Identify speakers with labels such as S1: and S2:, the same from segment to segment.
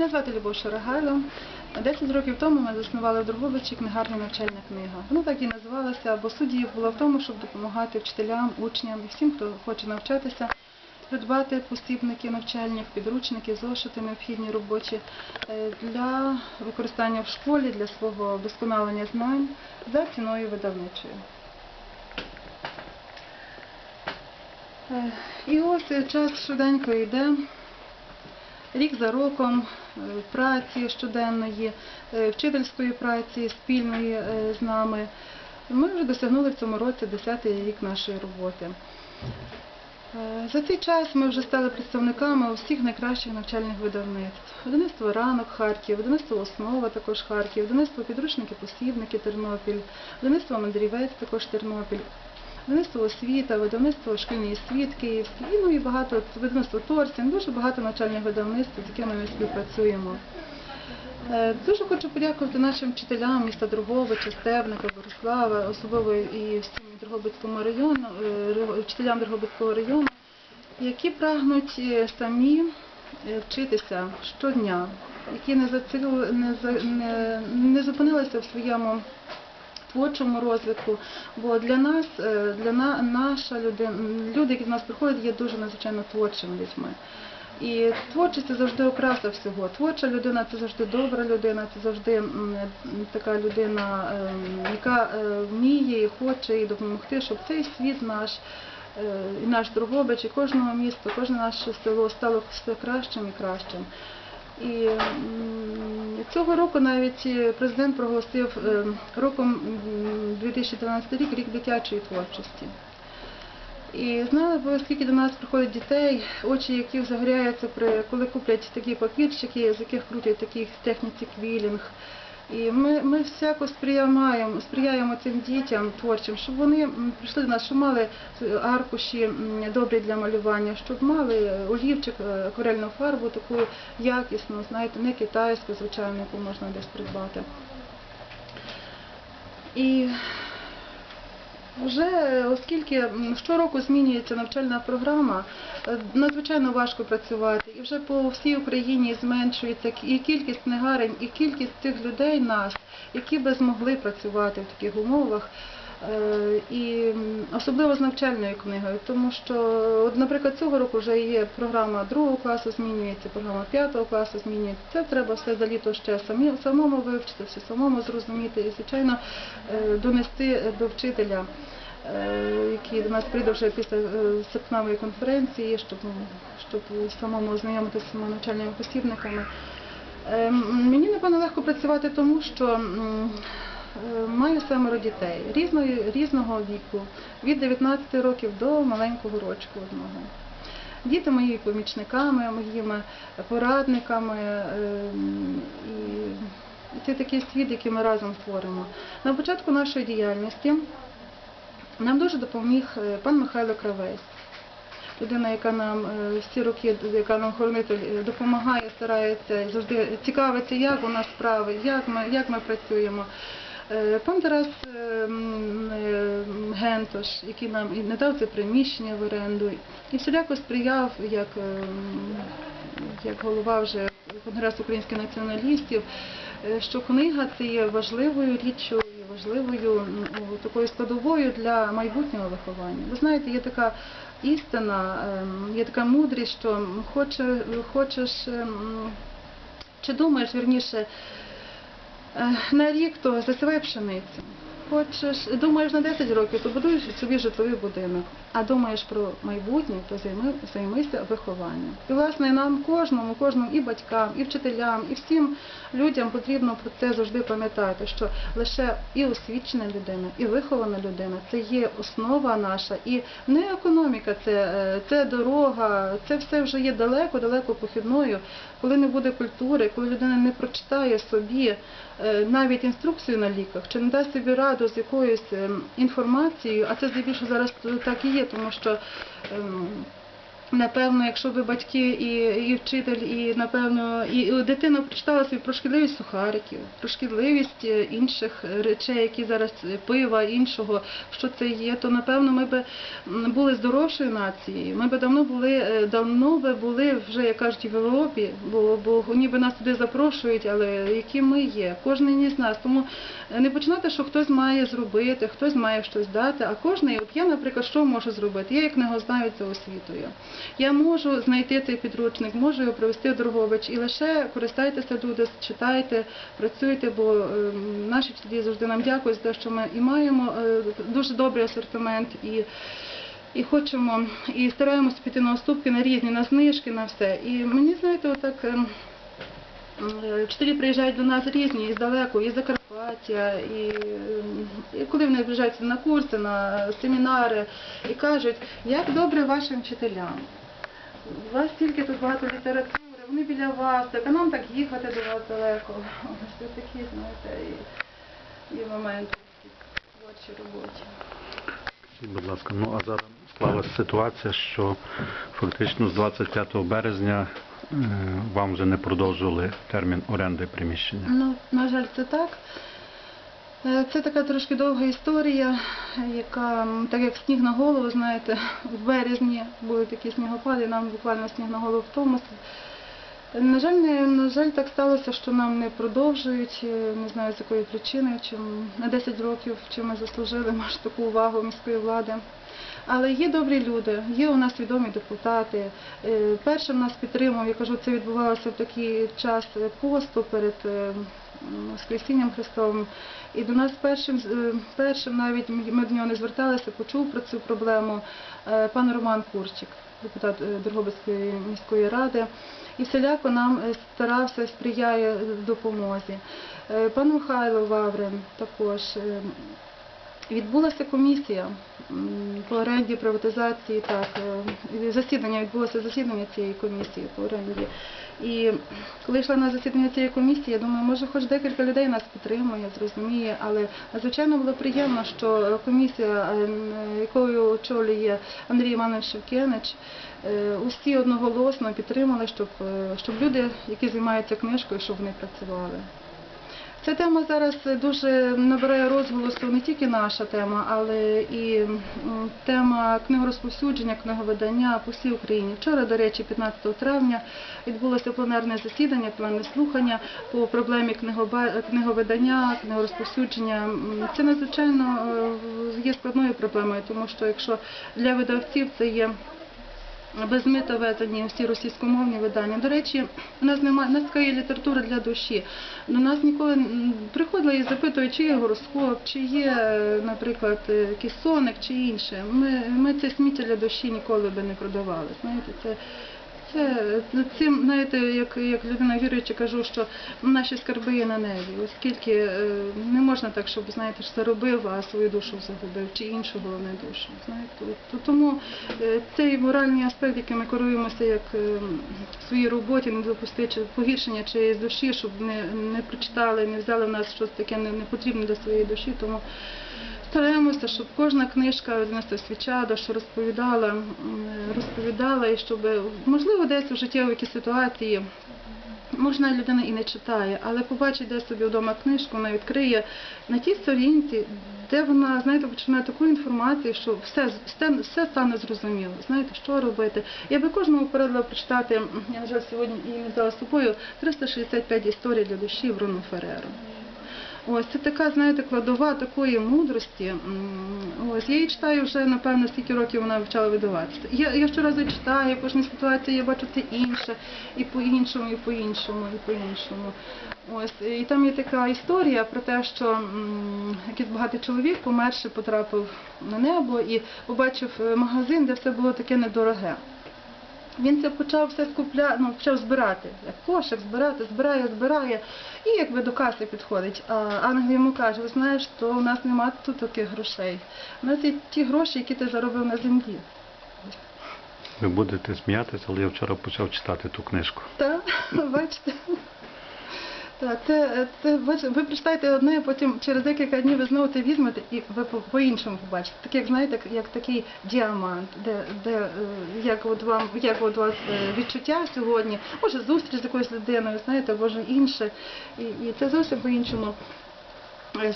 S1: Мене звати Любов Шарагайло. Десять років тому ми заснували в Дрогобичі книгарню навчальна книга. Воно так і називалося, бо суть її була в тому, щоб допомагати вчителям, учням і всім, хто хоче навчатися, придбати посібники навчальні, підручники, зошити необхідні робочі е, для використання в школі, для свого вдосконалення знань за ціною видавничою. Е, І ось час швиденько йде. Рік за роком е, праці щоденної, е, вчительської праці спільної е, з нами. Ми вже досягнули в цьому році 10-й рік нашої роботи. За цей час ми вже стали представниками усіх найкращих навчальних видавництв. Видавництво ранок Харків, видавництво основа також Харків, видавництво підручники, посібники Тернопіль, видавництво мандрівець також Тернопіль. Видавництво освіта, видавництво шкільний світ Київський, і, ну і багато видавництво Торсін, дуже багато навчальних видавництв, з якими ми співпрацюємо. Е, Дуже хочу подякувати нашим вчителям міста Дрогобича, Стебника, Борислава, особливо і всім Дрогобицькому району, е, вчителям Дрогобицького району, які прагнуть е, самі вчитися щодня, які не, зацикли- не, не, не зупинилися в своєму творчому розвитку, бо для нас, е, для на, наша людина, люди, які до нас приходять, є дуже надзвичайно творчими людьми. І творчість це завжди окраса всього. Творча людина це завжди добра людина, це завжди така людина, ем, яка е, вміє і хоче і допомогти, щоб цей світ наш, е, і наш Дрогобич, і кожного міста, кожне наше село стало все кращим і кращим. І цього року навіть е, президент проголосив е, роком м, 2013 рік рік дитячої творчості. І знали б, ви, скільки до нас приходить дітей, очі яких загоряються, коли куплять такі папірчики, з яких крутять такі техніці квілінг. І ми, ми всяко сприяємо, сприяємо цим дітям творчим, щоб вони прийшли до нас, щоб мали аркуші добрі для малювання, щоб мали олівчик, е, акварельну фарбу таку якісну, знаєте, не китайську, звичайно, яку можна десь придбати. І вже оскільки щороку змінюється навчальна програма, е, надзвичайно важко працювати. І вже по всій Україні зменшується і кількість книгарень, і кількість тих людей нас, які би змогли працювати в таких умовах. Е, І особливо з навчальною книгою, тому що, от, наприклад, цього року вже є програма другого класу, змінюється, програма п'ятого класу змінюється. Це треба все за літо ще самі, самому вивчити, все самому зрозуміти і, звичайно, е, донести до вчителя, е, який до нас прийде вже після серпневої конференції, щоб, ну, щоб самому ознайомитися з навчальними посібниками. Е, Мені, напевно, легко працювати тому, що маю семеро дітей різної, різного віку, від 19 років до маленького рочку одного. Діти мої помічниками, моїми порадниками. е, І це такий світ, який ми разом творимо. На початку нашої діяльності нам дуже допоміг е, пан Михайло Кравець. Людина, яка нам е, всі роки, яка нам хоронитель е, допомагає, старається, завжди цікавиться, як у нас справи, як ми, як ми працюємо. Е, Пан Тарас е, е, Гентош, який нам і надав це приміщення в оренду, і всіляко сприяв як, як голова вже Конгресу українських націоналістів, що книга це є важливою річчю важливою такою складовою для майбутнього виховання. Ви знаєте, є така істина, є така мудрість, що хоче, хочеш ем, чи думаєш вірніше на рік, то засиває пшеницю. Хочеш, думаєш на 10 років, то будуєш собі житловий будинок, а думаєш про майбутнє, то займи, займися вихованням. І власне нам кожному, кожному і батькам, і вчителям, і всім людям потрібно про це завжди пам'ятати, що лише і освічена людина, і вихована людина це є основа наша, і не економіка, це, е, це дорога, це все вже є далеко-далеко похідною. Коли не буде культури, коли людина не прочитає собі е, навіть інструкцію на ліках, чи не дасть собі раду з якоюсь ем, інформацією, а це здебільшого зараз так і є, тому що ем, Напевно, якщо ви батьки і, і вчитель, і напевно, і, дитина прочитала собі про шкідливість сухариків, про шкідливість е, інших речей, які зараз е, пива, іншого, що це є, то напевно ми би були здоровшою нацією. Ми би давно були, е, давно би були вже, як кажуть, в Європі, бо, бо ніби нас туди запрошують, але які ми є, кожен із нас. Тому е, не починати, що хтось має зробити, хтось має щось дати, а кожен, от я, наприклад, що можу зробити? Я як книгознавець за освітою. Я можу знайти цей підручник, можу його привезти в Дрогобич і лише користайтеся люди, читайте, працюйте, бо е, наші вчителі завжди нам дякують за те, що ми і маємо е, дуже добрий асортимент і. І хочемо, і стараємося піти на уступки на різні, на знижки, на все. І мені, знаєте, отак ем, вчителі приїжджають до нас різні, і здалеку, і з Закарпаття, і, і коли вони приїжджають на курси, на семінари, і кажуть, як добре вашим вчителям. У вас тільки тут багато літератури, вони біля вас, так а нам так їхати до вас далеко. Ось такі, знаєте, і, і моменти в творчій роботі.
S2: Будь ласка, ну а зараз склалася ситуація, що фактично з 25 березня е, вам вже не продовжували термін оренди приміщення.
S1: Ну, на жаль, це так. Е, Це така трошки довга історія, яка, так як сніг на голову, знаєте, в березні були такі снігопади, нам буквально сніг на голову в тому. На жаль, не, на жаль, так сталося, що нам не продовжують, е, не знаю з якої причини, чи м, на 10 років, чи ми заслужили може, таку увагу міської влади. Але є добрі люди, є у нас відомі депутати. Е, Першим нас підтримав, я кажу, це відбувалося в такий час е, посту перед е, Воскресінням Христовим. І до нас першим, першим навіть ми до нього не зверталися, почув про цю проблему пан Роман Курчик, депутат Дрогобицької міської ради. І всіляко нам старався, сприяє допомозі. Пан Михайло Ваврин також. Відбулася комісія по оренді приватизації, так, е, засідання, відбулося засідання цієї комісії по оренді. І коли йшла на засідання цієї комісії, я думаю, може хоч декілька людей нас підтримує, зрозуміє, але надзвичайно було приємно, що комісія, е, якою очолює Андрій Іванович Шевкенич, е, усі одноголосно підтримали, щоб, щоб люди, які займаються книжкою, щоб вони працювали. Ця тема зараз дуже набирає розголосу не тільки наша тема, але і тема книгорозповсюдження, книговидання по всій Україні. Вчора, до речі, 15 травня відбулося пленарне засідання, пленарне слухання по проблемі книговидання, книгорозповсюдження. Це надзвичайно е, є складною проблемою, тому що якщо для видавців це є безмито ввезені всі російськомовні видання. До речі, у нас немає у нас така є література для душі. До нас ніколи приходили і запитують, чи є гороскоп, чи є, е, наприклад, кісоник, якийсь соник, чи інше. Ми, ми це сміття для душі ніколи би не продавали. Знаєте, це. Це цим, знаєте, як, як людина віруюча, кажу, що наші скарби є на небі, оскільки е, не можна так, щоб знаєте, що заробив, а свою душу загубив, чи іншого не душу. Знаєте, то тому е, цей моральний аспект, яким ми керуємося, як е, в своїй роботі, не допустити погіршення чиєїсь душі, щоб не, не прочитали, не взяли в нас щось таке не, не потрібне для своєї душі. Тому Стараємося, щоб кожна книжка 11 свічада, що розповідала, розповідала, і щоб, можливо, десь у життєвій ситуації, можна людина і не читає, але побачить десь собі вдома книжку, вона відкриє на тій сторінці, де вона, знаєте, починає таку інформацію, що все, все, все стане зрозуміло, знаєте, що робити. Я би кожному порадила прочитати, я вже сьогодні і не взяла з собою, 365 історій для душі Бруно Ферреро. Ось це така, знаєте, кладова такої мудрості. Ось я її читаю вже, напевно, стільки років вона почала видаватися. Я, я щоразу читаю, в кожній ситуації я бачу це інше, і по-іншому, і по-іншому, і по-іншому. Ось і там є така історія про те, що якийсь багатий чоловік померше потрапив на небо і побачив е, магазин, де все було таке недороге. Він це почав все скупля... ну, почав збирати, як кошик збирати, збирає, збирає, і якби до каси підходить. А ангел йому каже, ви знаєш, що у нас немає тут таких грошей. У нас є ті гроші, які ти заробив на землі.
S2: Ви будете сміятися, але я вчора почав читати ту книжку.
S1: Так, бачите. Так, це, це ви, ви прочитаєте одне, а потім через декілька днів ви знову це візьмете і ви по- по-іншому побачите. Так як знаєте, як, такий діамант, де, де е, як от вам, як от у вас е, відчуття сьогодні, може зустріч з якоюсь людиною, знаєте, може інше. І, і це зовсім по-іншому.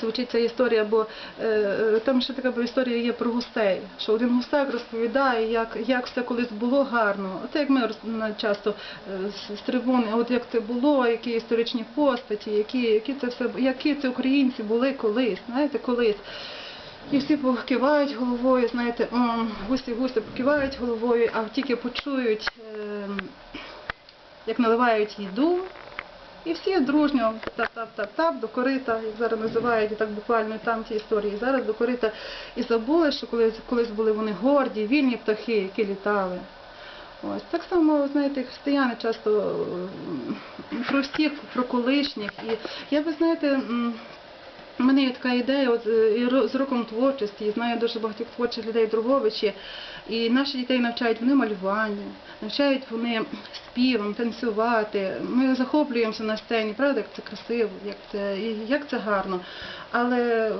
S1: Звучить ця історія, бо е, е, там ще така історія є про гусей, що один гусак розповідає, як, як все колись було гарно. Оце як ми часто е, з, трибуни, от як це було, які історичні постаті, які, які це все, які це українці були колись, знаєте, колись. І всі покивають головою, знаєте, м, гусі гуси покивають головою, а тільки почують, ем, як наливають їду, і всі дружньо тап-тап-тап-тап до корита, як зараз називають, і так буквально там ті історії. Зараз до корита і забули, що колись, колись були вони горді, вільні птахи, які літали. Ось так само, знаєте, християни часто про всіх, про колишніх. І я ви знаєте. У мене є така ідея от, е, з роком творчості, знаю дуже багатьох творчих людей в Друговичі. І наші дітей навчають вони малюванню, навчають вони співам, танцювати. Ми захоплюємося на сцені, правда, як це красиво, як це, як це гарно. Але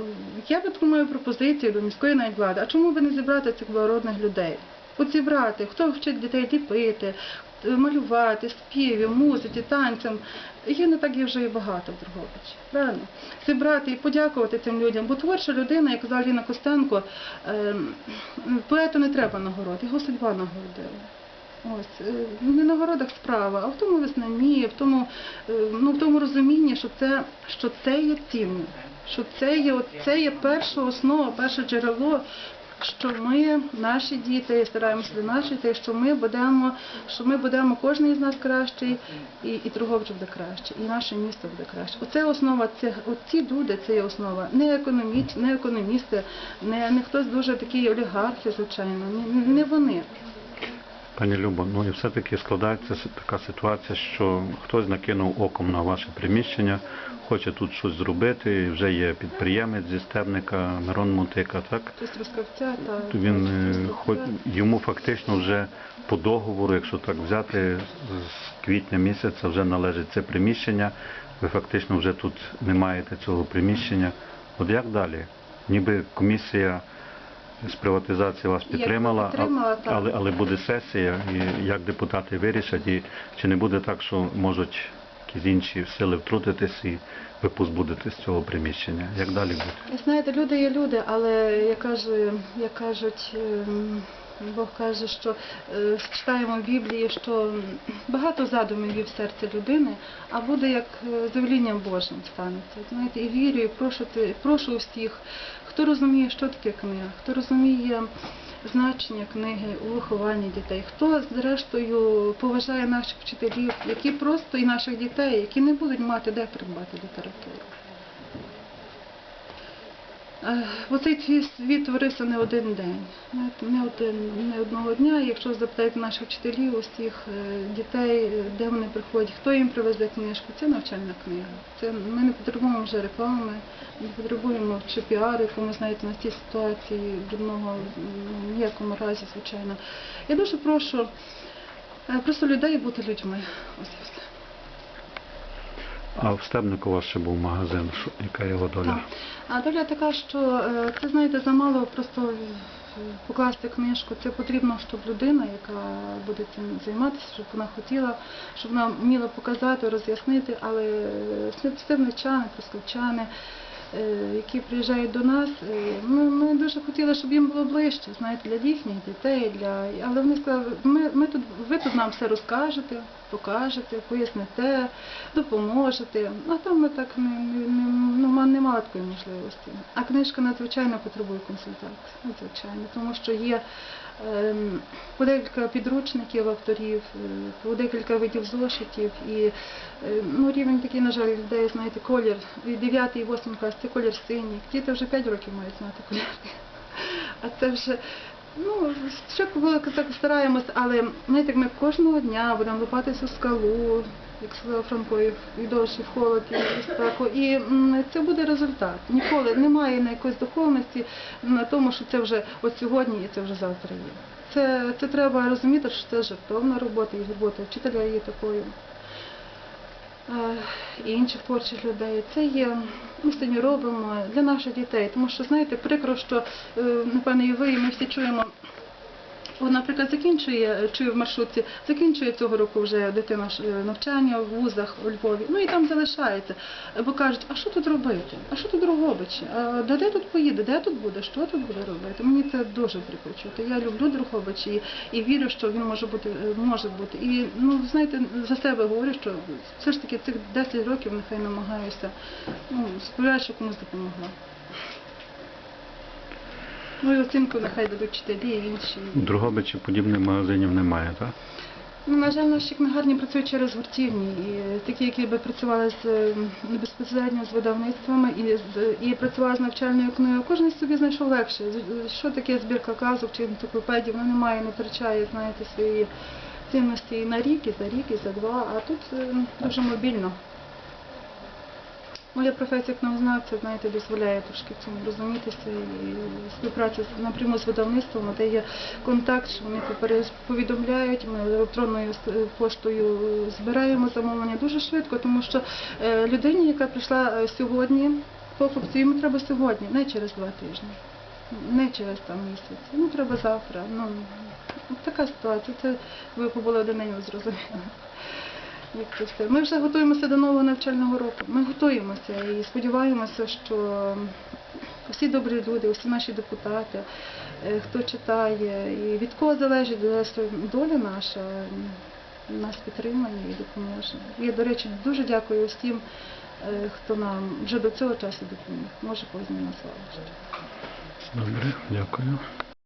S1: я таку пропозицію до міської навіть влади, а чому би не зібрати цих благородних людей? От зібрати, хто вчить дітей ліпити, малювати, співів, музиці, танцям. Є не так є вже і багато в Дрогобичі. Правильно? Зібрати і подякувати цим людям. Бо творча людина, як казала Ліна Костенко, ем, поету не треба нагород, його судьба нагородила. Ось е, не на городах справа, а в тому визнанні, в тому, е, ну, в тому розумінні, що це, що це є цінне, що це є, це є перша основа, перше джерело, що ми, наші діти, стараємося доначити, що ми будемо, що ми будемо кожен із нас кращий, і, і Торгович буде краще, і наше місто буде краще. Оце основа, це оці люди, це є основа. Не економіч, не економісти, не, не хтось дуже такий олігархи, звичайно, не, не вони.
S2: Пані Любо, ну і все-таки складається така ситуація, що хтось накинув оком на ваше приміщення, хоче тут щось зробити, вже є підприємець зі Стебника, Мирон Мутика, так?
S1: Розкавця та
S2: Він е, хоч йому фактично вже по договору, якщо так взяти, з квітня місяця вже належить це приміщення. Ви фактично вже тут не маєте цього приміщення. От як далі? Ніби комісія з приватизації вас підтримала, а-
S1: так.
S2: але, але буде сесія, і як депутати вирішать, і чи не буде так, що можуть якісь інші сили втрутитись і ви позбудетесь цього приміщення? Як далі буде?
S1: Знаєте, люди є люди, але як каже, як кажуть, ем, Бог каже, що е, читаємо в Біблії, що багато задумів є в серці людини, а буде як е, з велінням Божим станеться. Знаєте, і вірю, і прошу, прошу всіх, хто розуміє, що таке книга, хто розуміє значення книги у вихованні дітей, хто зрештою поважає наших вчителів, які просто і наших дітей, які не будуть мати де придбати літературу. Бо цей твій світ творився не один день, не один, не одного дня. Якщо запитаєте наших вчителів, усіх е, дітей, е, де вони приходять, хто їм привезе книжку, це навчальна книга. Це ми не потребуємо вже реклами, не потребуємо чи піару, якому знаєте на цій ситуації брудного м, ніякому разі, звичайно. Я дуже прошу е, просто людей бути людьми. Ось все.
S2: А в Стебнику у вас ще був магазин, що, яка його доля?
S1: Так. А доля така, що е, це знаєте, замало просто е, покласти книжку. Це потрібно, щоб людина, яка буде цим займатися, щоб вона хотіла, щоб вона вміла показати, роз'яснити, але стебничани, проскавчани, е, які приїжджають до нас, е, ми, ми дуже хотіли, щоб їм було ближче, знаєте, для їхніх дітей, для але вони сказали, ми, ми тут, ви тут нам все розкажете, покажете, поясните, допоможете. А там ми так не, не, не, ну, ма- не мали такої можливості. А книжка надзвичайно потребує консультації, надзвичайно, тому що є ем, по декілька підручників авторів, е, по декілька видів зошитів і е, ну, рівень такий, на жаль, людей, знаєте, колір, і 9 і 8 клас, це колір синій. Діти вже 5 років мають знати колір. А це вже Ну, ще так стараємось, але знаєте, ми кожного дня будемо лупатися в скалу, як сказав Франко, і в- дощ, і в холод, і в. І це буде результат. Ніколи немає на якоїсь духовності на тому, що це вже от сьогодні і це вже завтра є. Це, це треба розуміти, що це жертовна робота, і робота вчителя є такою. Е, і інших творчих людей. Це є, ми сьогодні робимо для наших дітей. Тому що, знаєте, прикро, що, е, напевно, і ви, і ми всі чуємо. Наприклад, закінчує, чую в маршрутці, закінчує цього року вже дитина е, навчання в вузах у Львові, ну і там залишається. Бо кажуть, а що тут робити? А що тут Дрогобичі? А де, тут поїде? Де тут буде? Що тут буде робити? Мені це дуже прикро чути. Я люблю Дрогобич і, і вірю, що він може бути, е, може бути. І ну знаєте, за себе говорю, що все ж таки цих 10 років нехай намагаюся. Ну, сподіваюся, що комусь допомогла. Ну і оцінку нехай дадуть вчителі і інші.
S2: Дрогобичі подібних магазинів немає, так?
S1: Ну, на жаль, наші книгарні працюють через гуртівні, і такі, які би працювали з е, безпосередньо з видавництвами і з і працювали з навчальною книгою. Кожен собі знайшов легше. Що таке збірка казок чи енциклопедій, вона не має, не втрачає, знаєте, свої цінності і на рік, і за рік, і за два, а тут е, дуже мобільно. Моя професія книгознавця, знаєте, дозволяє трошки цьому розумітися і співпраця напряму з видавництвом, де є контакт, що вони повідомляють, ми електронною поштою збираємо замовлення дуже швидко, тому що е, людині, яка прийшла е, сьогодні, покупцю, йому треба сьогодні, не через два тижні, не через там місяць, йому треба завтра. Ну, така ситуація. Це ви побули один зрозуміли. Все. Ми вже готуємося до нового навчального року. Ми готуємося і сподіваємося, що всі добрі люди, всі наші депутати, е, хто читає, і від кого залежить доля наша, нас підтримає і допоможе. Я, до речі, дуже дякую всім, е, хто нам вже до цього часу допоміг. Може, кожен назвав.
S2: Добре, дякую.